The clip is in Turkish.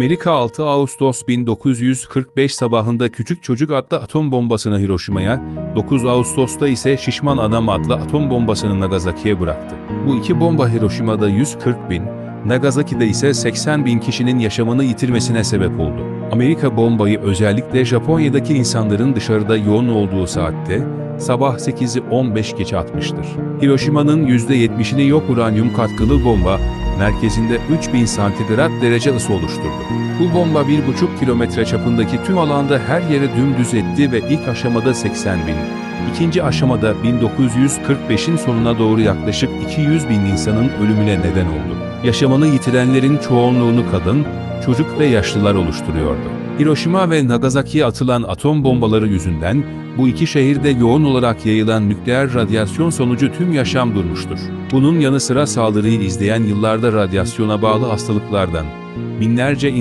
Amerika 6 Ağustos 1945 sabahında Küçük Çocuk adlı atom bombasını Hiroşima'ya, 9 Ağustos'ta ise Şişman Adam adlı atom bombasını Nagasaki'ye bıraktı. Bu iki bomba Hiroşima'da 140 bin, Nagasaki'de ise 80 bin kişinin yaşamını yitirmesine sebep oldu. Amerika bombayı özellikle Japonya'daki insanların dışarıda yoğun olduğu saatte, sabah 8'i 15 geçe atmıştır. Hiroşima'nın %70'ini yok uranyum katkılı bomba, merkezinde 3000 santigrat derece ısı oluşturdu. Bu bomba 1,5 kilometre çapındaki tüm alanda her yere dümdüz etti ve ilk aşamada 80 bin, ikinci aşamada 1945'in sonuna doğru yaklaşık 200 bin insanın ölümüne neden oldu. Yaşamını yitirenlerin çoğunluğunu kadın, çocuk ve yaşlılar oluşturuyordu. Hiroşima ve Nagasaki'ye atılan atom bombaları yüzünden bu iki şehirde yoğun olarak yayılan nükleer radyasyon sonucu tüm yaşam durmuştur. Bunun yanı sıra saldırıyı izleyen yıllarda radyasyona bağlı hastalıklardan binlerce insan